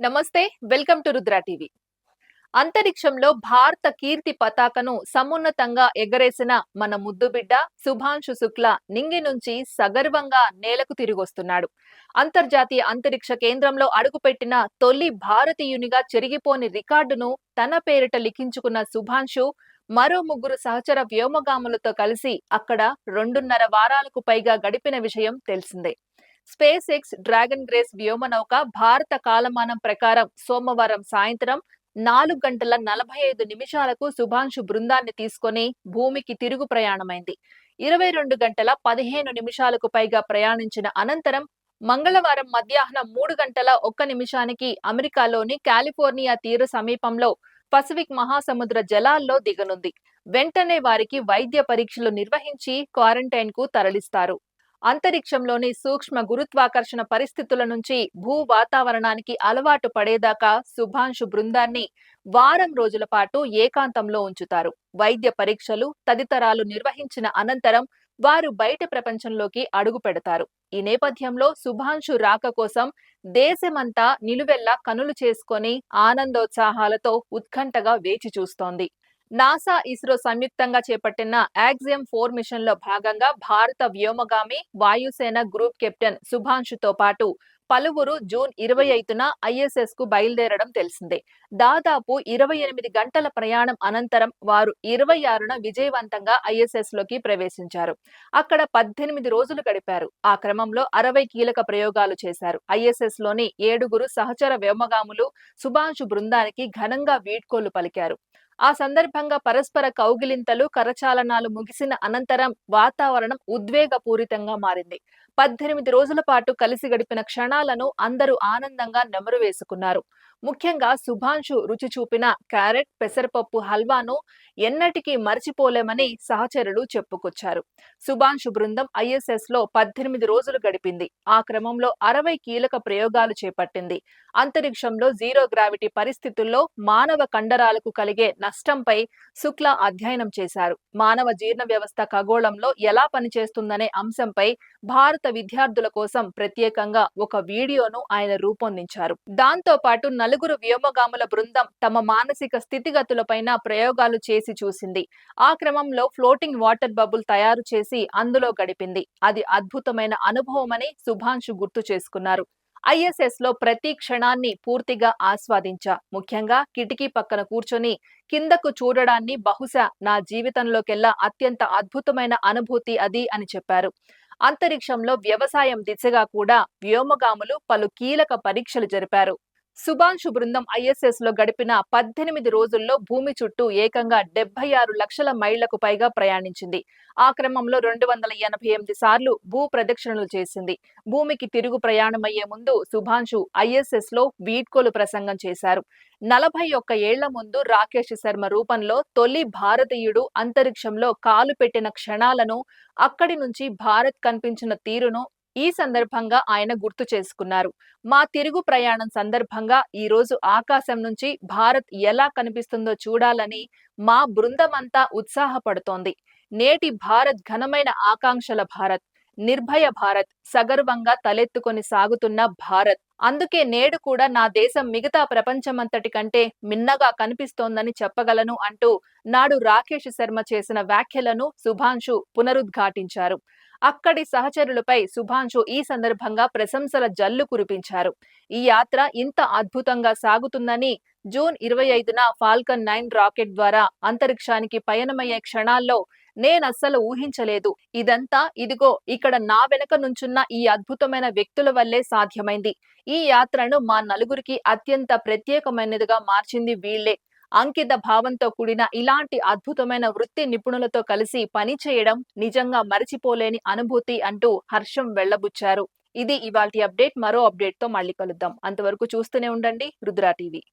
నమస్తే welcome to Rudra TV. అంతరిక్షంలో భారత కీర్తి పతాకను సమున్నతంగా ఎగరేసిన మన ముద్దు బిడ్డ శుభాంశు శుక్ల నింగి నుంచి సగర్వంగా నేలకు తిరిగొస్తున్నాడు. అంతర్జాతీయ అంతరిక్ష కేంద్రంలో అడుగుపెట్టిన తొలి భారతీయునిగా చెరిగిపోని రికార్డును తన పేరిట లిఖించుకున్న శుభాంశు మరో ముగ్గురు సహచర వ్యోమగాములతో కలిసి అక్కడ రెండున్నర వారాలకు పైగా గడిపిన విషయం తెలిసిందే. స్పేస్ ఎక్స్ డ్రాగన్ గ్రేస్ వ్యోమనౌక భారత కాలమానం ప్రకారం సోమవారం సాయంత్రం నాలుగు గంటల నలభై ఐదు నిమిషాలకు శుభాంశు బృందాన్ని తీసుకొని భూమికి తిరుగు ప్రయాణమైంది. ఇరవై రెండు గంటల పదిహేను నిమిషాలకు పైగా ప్రయాణించిన అనంతరం మంగళవారం మధ్యాహ్నం మూడు గంటల ఒక్క నిమిషానికి అమెరికాలోని కాలిఫోర్నియా తీర సమీపంలో పసిఫిక్ మహాసముద్ర జలాల్లో దిగనుంది. వెంటనే వారికి వైద్య పరీక్షలు నిర్వహించి క్వారంటైన్కు తరలిస్తారు. అంతరిక్షంలోని సూక్ష్మ గురుత్వాకర్షణ పరిస్థితుల నుంచి భూ వాతావరణానికి అలవాటు పడేదాకా శుభాంశు బృందాన్ని వారం రోజుల పాటు ఏకాంతంలో ఉంచుతారు. వైద్య పరీక్షలు తదితరాలు నిర్వహించిన అనంతరం వారు బయట ప్రపంచంలోకి అడుగు పెడతారు. ఈ నేపథ్యంలో శుభాంశు రాక కోసం దేశమంతా నిలువెల్లా కనులు చేసుకొని ఆనందోత్సాహాలతో ఉత్కంఠగా వేచి చూస్తోంది. నాసా ఇస్రో సంయుక్తంగా చేపట్టిన యాక్సియం ఫోర్ మిషన్లో భాగంగా భారత వ్యోమగామి వాయుసేన గ్రూప్ కెప్టెన్ శుభాంశుతో పాటు పలువురు జూన్ ఇరవై ఐదున ఐఎస్ఎస్కు బయలుదేరడం తెలిసిందే. దాదాపు ఇరవై ఎనిమిది గంటల ప్రయాణం అనంతరం వారు ఇరవై ఆరున విజయవంతంగా ఐఎస్ఎస్లోకి ప్రవేశించారు. అక్కడ పద్దెనిమిది రోజులు గడిపారు. ఆ క్రమంలో అరవై కీలక ప్రయోగాలు చేశారు. ఐఎస్ఎస్లోని ఏడుగురు సహచర వ్యోమగాములు సుభాంశు బృందానికి ఘనంగా వీడ్కోలు పలికారు. ఆ సందర్భంగా పరస్పర కౌగిలింతలు కరచాలనాలు ముగిసిన అనంతరం వాతావరణం ఉద్వేగపూరితంగా మారింది. పద్దెనిమిది రోజుల పాటు కలిసి గడిపిన క్షణాలను అందరూ ఆనందంగా నెమరు వేసుకున్నారు. ముఖ్యంగా శుభాంశు రుచి చూపిన క్యారెట్ పెసరపప్పు హల్వాను ఎన్నటికీ మర్చిపోలేమని సహచరులు చెప్పుకొచ్చారు. సుభాంషు బృందం ఐఎస్ఎస్లో పద్దెనిమిది రోజులు గడిపింది. ఆ క్రమంలో అరవై కీలక ప్రయోగాలు చేపట్టింది. అంతరిక్షంలో జీరో గ్రావిటీ పరిస్థితుల్లో మానవ కండరాలకు కలిగే నష్టంపై శుక్ల అధ్యయనం చేశారు. మానవ జీర్ణ వ్యవస్థ ఖగోళంలో ఎలా పనిచేస్తుందనే అంశంపై భారత విద్యార్థుల కోసం ప్రత్యేకంగా ఒక వీడియోను ఆయన రూపొందించారు. దాంతో పాటు నలుగురు వ్యోమగాముల బృందం తమ మానసిక స్థితిగతులపైన ప్రయోగాలు చేసి చూసింది. ఆ క్రమంలో ఫ్లోటింగ్ వాటర్ బబుల్ తయారు చేసి అందులో గడిపింది. అది అద్భుతమైన అనుభవమని శుభాంశు గుర్తు చేసుకున్నారు. ఐఎస్ఎస్లో ప్రతి క్షణాన్ని పూర్తిగా ఆస్వాదించా. ముఖ్యంగా కిటికీ పక్కన కూర్చొని కిందకు చూడడాన్ని బహుశా నా జీవితంలోకెల్లా అత్యంత అద్భుతమైన అనుభూతి అది అని చెప్పారు. అంతరిక్షంలో వ్యవసాయం దిశగా కూడా వ్యోమగాములు పలు కీలక పరీక్షలు జరిపారు. సుభాంశు బృందం ఐఎస్ఎస్లో గడిపిన పద్దెనిమిది రోజుల్లో భూమి చుట్టూ ఏకంగా డెబ్బై ఆరు లక్షల మైళ్ళకు పైగా ప్రయాణించింది. ఆ క్రమంలో రెండు వందల ఎనభై ఎనిమిది సార్లు భూ ప్రదక్షిణలు చేసింది. భూమికి తిరుగు ప్రయాణమయ్యే ముందు సుభాంశు ఐఎస్ఎస్లో వీడ్కోలు ప్రసంగం చేశారు. నలభై ఒక్క ఏళ్ళ ముందు రాకేష్ శర్మ రూపంలో తొలి భారతీయుడు అంతరిక్షంలో కాలు పెట్టిన క్షణాలను అక్కడి నుంచి భారత్ కనిపించిన తీరును ఈ సందర్భంగా ఆయన గుర్తు చేసుకున్నారు. మా తిరుగు ప్రయాణం సందర్భంగా ఈ రోజు ఆకాశం నుంచి భారత్ ఎలా కనిపిస్తుందో చూడాలని మా బృందమంతా ఉత్సాహపడుతోంది. నేటి భారత్ ఘనమైన ఆకాంక్షల భారత్ నిర్భయ భారత్ సగర్వంగా తలెత్తుకొని సాగుతున్న భారత్. అందుకే నేడు కూడా నా దేశం మిగతా ప్రపంచమంతటి కంటే మిన్నగా కనిపిస్తోందని చెప్పగలను అంటూ నాడు రాకేష్ శర్మ చేసిన వ్యాఖ్యలను శుభాంశు పునరుద్ఘాటించారు. అక్కడి సహచరులపై సుభాంశు ఈ సందర్భంగా ప్రశంసల జల్లు కురిపించారు. ఈ యాత్ర ఇంత అద్భుతంగా సాగుతుందని జూన్ ఇరవై ఐదున ఫాల్కన్ నైన్ రాకెట్ ద్వారా అంతరిక్షానికి పయనమయ్యే క్షణాల్లో నేనస్సలు ఊహించలేదు. ఇదంతా ఇదిగో ఇక్కడ నా వెనక నుంచున్న ఈ అద్భుతమైన వ్యక్తుల వల్లే సాధ్యమైంది. ఈ యాత్రను మా నలుగురికి అత్యంత ప్రత్యేకమైనదిగా మార్చింది వీళ్ళే అంకిత భావంతో కూడిన ఇలాంటి అద్భుతమైన వృత్తి నిపుణులతో కలిసి పనిచేయడం నిజంగా మరిచిపోలేని అనుభూతి అంటూ హర్షం వెళ్ళబుచ్చారు. ఇది ఇవాల్టి అప్డేట్. మరో అప్డేట్తో మళ్ళీ కలుద్దాం. అంతవరకు చూస్తూనే ఉండండి. రుద్రా టీవీ.